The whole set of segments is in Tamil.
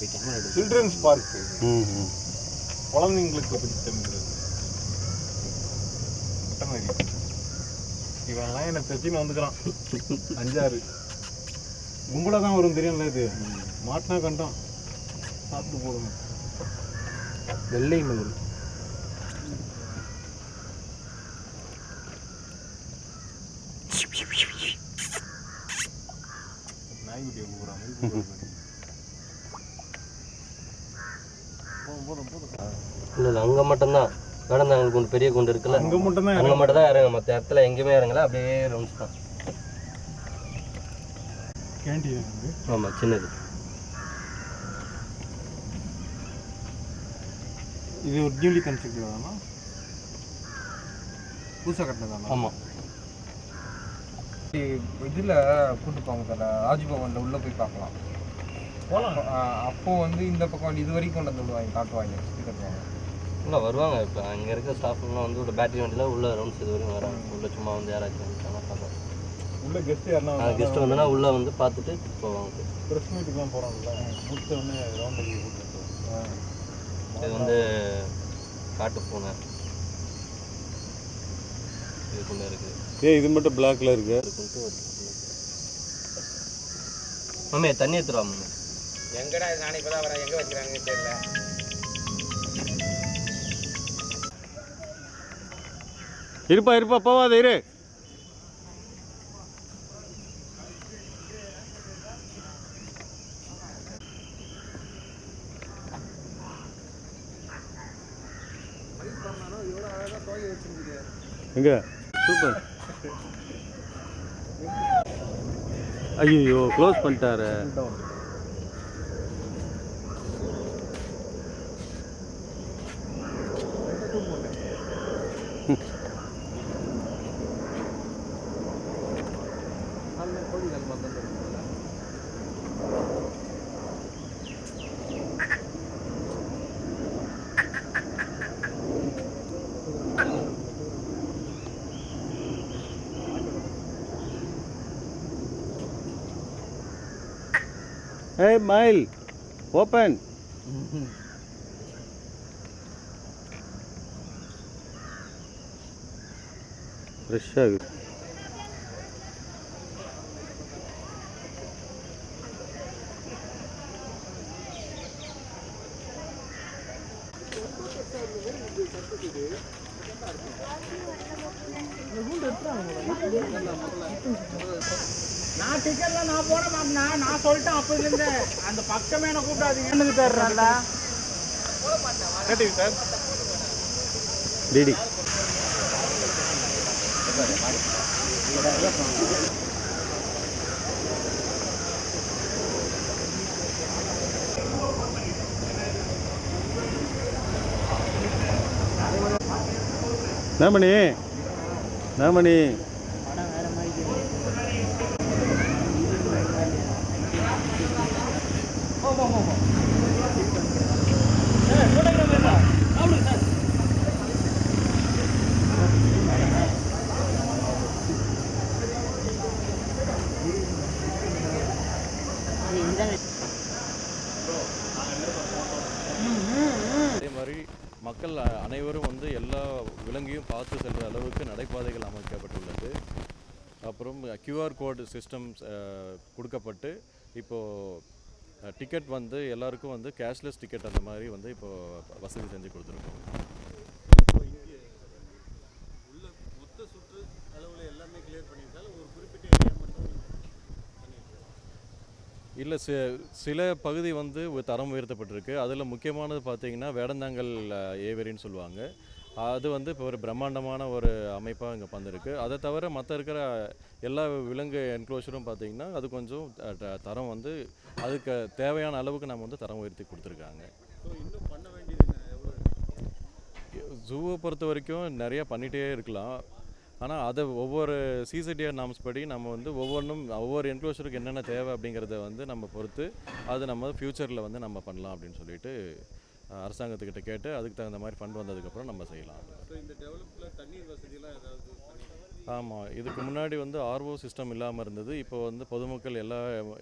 Children's park. ம் ம் குழந்தைங்களுக்கு வெட்டனரி இவன்லாம் என்னை தைச்சின்னு வந்துக்கிறான். அஞ்சாறு. கும்பலாக தான் வரும் தெரியும்ல இது? மாட்டினா கண்டோம். சாப்பிட்டு போடுங்க. வெள்ளை மயில் நாய்க்குட்டியை கூப்பிட்ற மாதிரி கூப்பிடுறாங்க. இல்லை இல்லை அங்கே மட்டும்தான். வேடந்தாங்கல் குண்டு பெரிய குண்டு இருக்குல்ல? அங்கே மட்டும் தான் அங்கே மட்டும் தான் இறங்க மற்ற இடத்துல எங்கேயுமே இறங்கல. அப்படியே ரவுண்ட்ஸ் தான். வந்து ஆமாம் சின்னது. இது ஒரு நியூலி கன்ஸ்ட்ரக்டட் தானா புதுசாக கட்டினதானா? ஆமாம் இதில் கூட்டு போவாங்க சார் ராஜ்பவனில் உள்ளே போய் பார்க்கலாம். போகலாம் ஆஹ் அப்போ வந்து இந்த பக்கம் இது வரைக்கும் கொண்டு வந்து விடுவாங்க. காட்டுவாங்க சுற்றி கட்டுவாங்க இல்லை வருவாங்க இப்போ. அங்கே இருக்க ஸ்டாஃப்லாம் வந்து உள்ள பேட்டரி வண்டியில் உள்ள ரவுண்ட்ஸ் இது வரைக்கும் வராங்க. உள்ள சும்மா வந்து யாராச்சும் வந்துட்டாங்கன்னா பார்க்கலாம் உள்ள கெஸ்ட் யாருன்னா கெஸ்ட் வந்தோன்னா உள்ளே வந்து பார்த்துட்டு போவாங்க. ப்ரெஸ் மீட்டுக்குலாம் போகிறாங்கல்ல முடிச்ச உடனே ரவுண்ட் அடிக்க கூப்பிட்டு இது வந்து காட்டு பூனை. இதுக்குள்ளே இருக்குது ஏ இது மட்டும் பிளாக்ல இருக்கு. இருக்குன்ட்டு ஒரு மாமே தண்ணி எடுத்துருவா மாமே எங்கடா இது நானே இப்போ தான் வரேன். எங்கே வைக்கிறாங்கன்னு தெரியல. இருப்பா இருப்பா போவாத இரு. எங்க? சூப்பர். ஐயோ க்ளோஸ் பண்ணிட்டாரு. Hey, Mile, open. ಫ್ರೆಶ್ ಆಗಿದೆ ಹ್ಞೂ நான் டிக்கெட்ல நான் போட மாட்டேனா நான் சொல்லிட்டேன் அப்போதுலேருந்து அந்த பக்கமே என்ன கூப்பிடாதீங்க. எனக்கு தர்றேன்ல கேட்டீங்க சார் டிடி. நாமணி நாமணி. அதே மாதிரி மக்கள் அனைவரும் வந்து எல்லா விலங்கையும் பார்த்து செல்கிற அளவுக்கு நடைபாதைகள் அமைக்கப்பட்டுள்ளது. அப்புறம் கியூஆர் கோடு சிஸ்டம் கொடுக்கப்பட்டு இப்போது டிக்கெட் வந்து எல்லாருக்கும் வந்து கேஷ்லெஸ் டிக்கெட் அந்த மாதிரி வந்து இப்போது வசதி செஞ்சு கொடுத்துருக்கோம். இல்லை சி சில பகுதி வந்து தரம் உயர்த்தப்பட்டிருக்கு. அதில் முக்கியமானது பார்த்தீங்கன்னா வேடந்தாங்கல் ஏவேரின்னு சொல்லுவாங்க. அது வந்து இப்போ ஒரு பிரம்மாண்டமான ஒரு அமைப்பாக இங்கே வந்திருக்கு. அதை தவிர மற்ற இருக்கிற எல்லா விலங்கு என்க்ளோஷரும் பார்த்தீங்கன்னா அது கொஞ்சம் தரம் வந்து அதுக்கு தேவையான அளவுக்கு நம்ம வந்து தரம் உயர்த்தி கொடுத்துருக்காங்க. ஜூவை பொறுத்த வரைக்கும் நிறைய பண்ணிகிட்டே இருக்கலாம். ஆனால் அதை ஒவ்வொரு சிசிடிஆர் நாம்ஸ் படி நம்ம வந்து ஒவ்வொன்றும் ஒவ்வொரு என்க்ளோஷருக்கு என்னென்ன தேவை அப்படிங்கிறத வந்து நம்ம பொறுத்து அது நம்ம ஃப்யூச்சரில் வந்து நம்ம பண்ணலாம் அப்படின்னு சொல்லிட்டு அரசாங்கத்துக்கிட்ட கேட்டு அதுக்கு தகுந்த மாதிரி ஃபண்ட் வந்ததுக்கப்புறம் நம்ம செய்யலாம். ஆமாம் இதுக்கு முன்னாடி வந்து ஆர்ஓ சிஸ்டம் இல்லாமல் இருந்தது. இப்போ வந்து பொதுமக்கள் எல்லா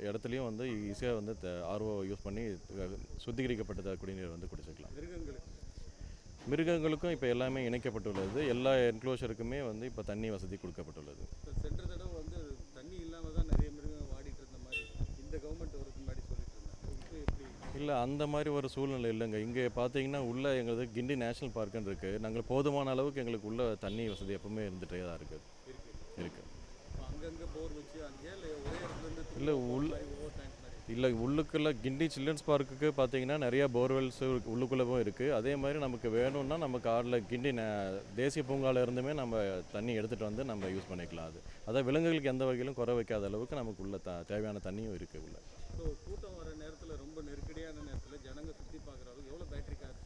இடத்துலையும் வந்து ஈஸியாக வந்து ஆர்ஓ யூஸ் பண்ணி அஹ், சுத்திகரிக்கப்பட்ட குடிநீர் வந்து குடிச்சிக்கலாம். மிருகங்களுக்கும் இப்போ எல்லாமே இணைக்கப்பட்டுள்ளது. எல்லா என்க்ளோஷருக்குமே வந்து இப்போ தண்ணி வசதி கொடுக்கப்பட்டுள்ளது. சென்ற தடவை வந்து தண்ணி இல்லாமல் தான் நிறைய மிருகம் வாடிட்டு இருந்த மாதிரி இந்த கவர்மெண்ட் வரதுக்கு முன்னாடி சொல்லிட்டு இருந்தாங்க. இப்போ எப்படி இல்லை அந்த மாதிரி ஒரு சூழ்நிலை இல்லைங்க. இங்கே பார்த்தீங்கன்னா உள்ள எங்களுக்கு கிண்டி நேஷனல் பார்க்குன்னு இருக்குது நாங்கள் போதுமான அளவுக்கு எங்களுக்கு உள்ள தண்ணி வசதி எப்பவுமே இருந்துகிட்டே தான் இருக்குது இருக்குது இல்லை இருந்து இல்லை உள்ளுக்குள்ள கிண்டி சில்ட்ரன்ஸ் பார்க்குக்கு பார்த்தீங்கன்னா நிறையா போர்வெல்ஸ் உள்ளுக்குள்ளவும் இருக்குது அதே மாதிரி நமக்கு வேணும்னா நம்ம காரில் கிண்டி நே- தேசிய பூங்கால இருந்துமே நம்ம தண்ணி எடுத்துகிட்டு வந்து நம்ம யூஸ் பண்ணிக்கலாம் அது. அதான் விலங்குகளுக்கு எந்த வகையிலும் குறை வைக்காத அளவுக்கு நமக்கு உள்ள த தேவையான தண்ணியும் இருக்குது உள்ள. ஸோ கூட்டம் வர நேரத்தில் ரொம்ப நெருக்கடியான நேரத்தில் ஜனங்க சுற்றி பார்க்குற அளவுக்கு எவ்வளோ பேட்டரி கார்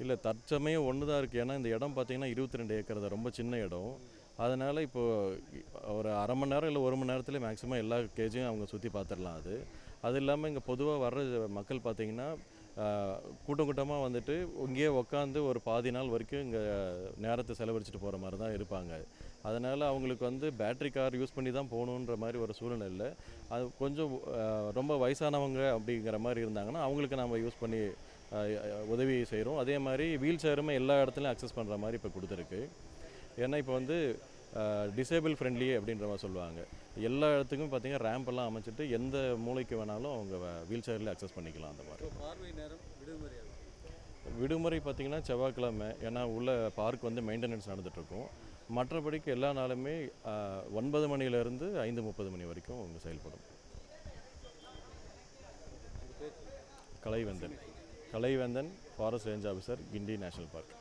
இல்லை தற்சமயம் ஒன்று தான் இருக்குது ஏன்னா இந்த இடம் பார்த்தீங்கன்னா இருபத்தி ரெண்டு ஏக்கர் தான். ரொம்ப சின்ன இடம். அதனால் இப்போது ஒரு அரை மணி நேரம் இல்லை ஒரு மணி நேரத்தில் மேக்ஸிமம் எல்லா கேஜையும் அவங்க சுற்றி பார்த்துடலாம் அது. அது இல்லாமல் இங்கே பொதுவாக வர்ற மக்கள் பார்த்திங்கன்னா கூட்டம் கூட்டமாக வந்துட்டு இங்கேயே உட்காந்து ஒரு பாதி நாள் வரைக்கும் இங்கே நேரத்தை செலவழிச்சிட்டு போகிற மாதிரி தான் இருப்பாங்க. அதனால் அவங்களுக்கு வந்து பேட்டரி கார் யூஸ் பண்ணி தான் போகணுன்ற மாதிரி ஒரு சூழ்நிலை இல்லை. அது கொஞ்சம் ரொம்ப வயசானவங்க அப்படிங்கிற மாதிரி இருந்தாங்கன்னா அவங்களுக்கு நம்ம யூஸ் பண்ணி உதவி செய்கிறோம் அதே மாதிரி வீல் சேருமே எல்லா இடத்துலையும் அக்சஸ் பண்ணுற மாதிரி இப்போ கொடுத்துருக்கு. ஏன்னா இப்போ வந்து டிசேபிள் ஃப்ரெண்ட்லி அப்படின்ற மாதிரி சொல்லுவாங்க. எல்லா இடத்துக்கும் பார்த்தீங்கன்னா ரேம்ப் எல்லாம் அமைச்சிட்டு எந்த மூலைக்கு வேணாலும் அவங்க வீல் சேரில் அக்சஸ் பண்ணிக்கலாம் அந்த மாதிரி. பார்வை நேரம் விடுமுறை பார்த்தீங்கன்னா செவ்வாய்க்கிழமை. ஏன்னா உள்ள பார்க் வந்து மெயின்டெனன்ஸ் நடந்துகிட்ருக்கும் மற்றபடிக்கு எல்லா நாளுமே ஒன்பது மணிலேருந்து ஐந்து முப்பது மணி வரைக்கும் அவங்க செயல்படும். Kalaivendhan. Kalaivendhan forest range officer Guindy national park